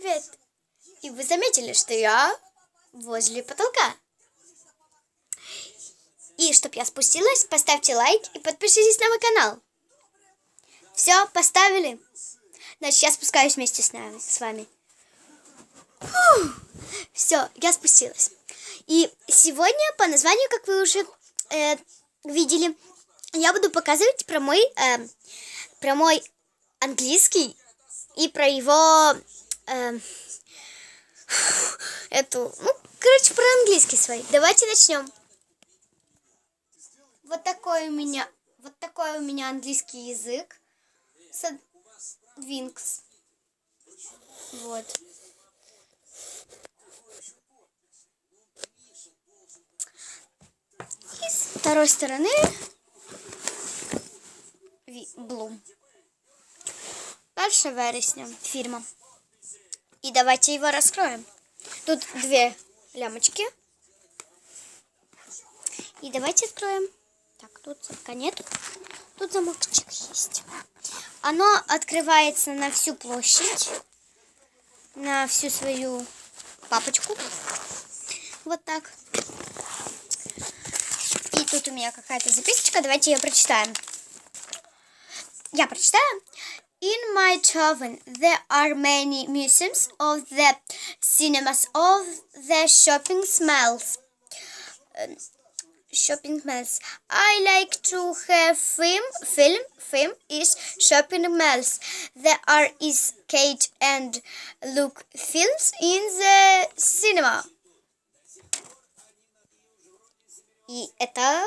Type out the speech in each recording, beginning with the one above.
привет! И вы заметили, что я возле потолка. И чтоб я спустилась, поставьте лайк и подпишитесь на мой канал. Все, поставили? Значит, я спускаюсь вместе с, нами, с вами. Все, я спустилась. И сегодня по названию, как вы уже э, видели, я буду показывать про мой, э, про мой английский и про его э, эту, ну, короче, про английский свой. Давайте начнем. Вот такой у меня, вот такой у меня английский язык. Винкс. Вот. И с второй стороны Блум. Дальше вересня фирма. И давайте его раскроем. Тут две лямочки. И давайте откроем. Так, тут замка нет. Тут замочек есть. Оно открывается на всю площадь. На всю свою папочку. Вот так. И тут у меня какая-то записочка. Давайте ее прочитаем. Я прочитаю. In my town, there are many museums of the cinemas of the shopping malls. Um, shopping malls. I like to have film, film, film is shopping malls. There are is Kate and look films in the cinema. И это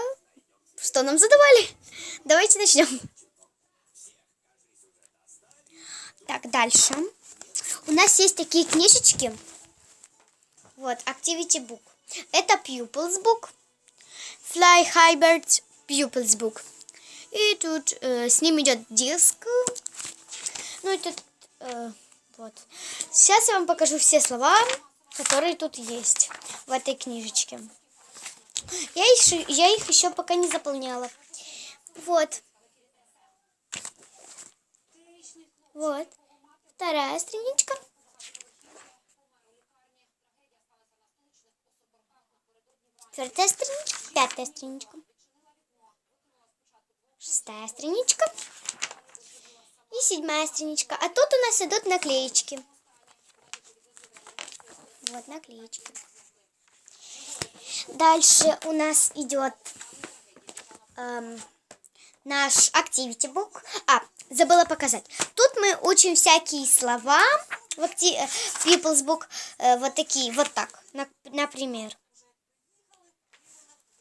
что нам задавали? Давайте начнем. Так, дальше. У нас есть такие книжечки. Вот, Activity Book. Это Pupils Book. Fly Hybrid Pupils Book. И тут э, с ним идет диск. Ну и тут э, вот. Сейчас я вам покажу все слова, которые тут есть в этой книжечке. Я их, я их еще пока не заполняла. Вот. Вот. Вторая страничка. Четвертая страничка. Пятая страничка. Шестая страничка. И седьмая страничка. А тут у нас идут наклеечки. Вот наклеечки. Дальше у нас идет эм, наш Activity Book. А, забыла показать. Тут мы учим всякие слова. В э, People's Book э, вот такие, вот так, например.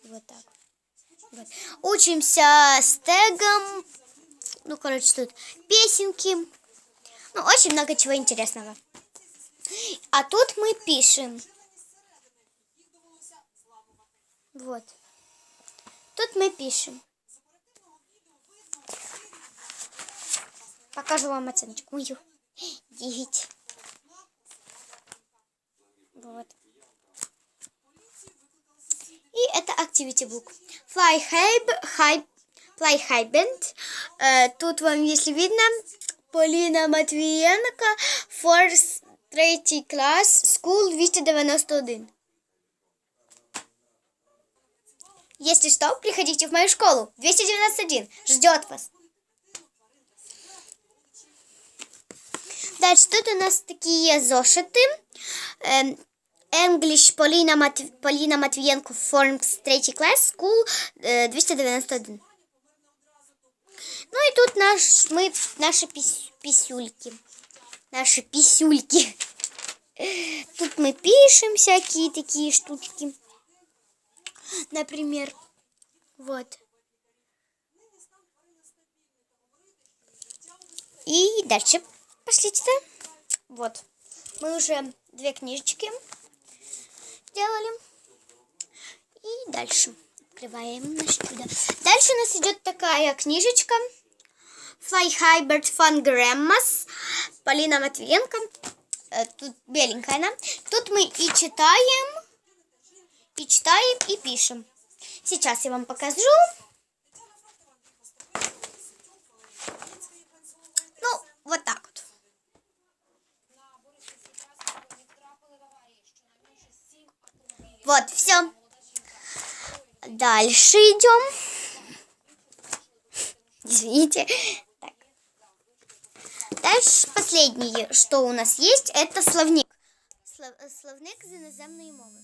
Вот так. Вот. Учимся с тегом. Ну, короче, тут песенки. Ну, очень много чего интересного. А тут мы пишем. Вот. Тут мы пишем. Покажу вам оценочку мою. Девять. Вот. И это Activity Book. Fly high, Fly Band. Э, тут вам, если видно, Полина Матвиенко, Force 3 класс, School 291. Если что, приходите в мою школу. 291. Ждет вас. Дальше тут у нас такие зошиты. Эм, English Полина, Мат... Полина Матвиенко Формс 3 класс, School 291. Ну и тут наш, мы, наши пис, писюльки. Наши писюльки. Тут мы пишем всякие такие штучки. Например, вот. И дальше Пошлите. Вот. Мы уже две книжечки делали. И дальше открываем. Дальше у нас идет такая книжечка. Fly High Bird Fun Grandmas. Полина Матвиенко. Э, тут беленькая она. Тут мы и читаем, и читаем, и пишем. Сейчас я вам покажу. Ну, вот так вот. Вот, все. Дальше идем. Извините. Так. Дальше последнее, что у нас есть, это словник. Слов- Словник з іноземної мови.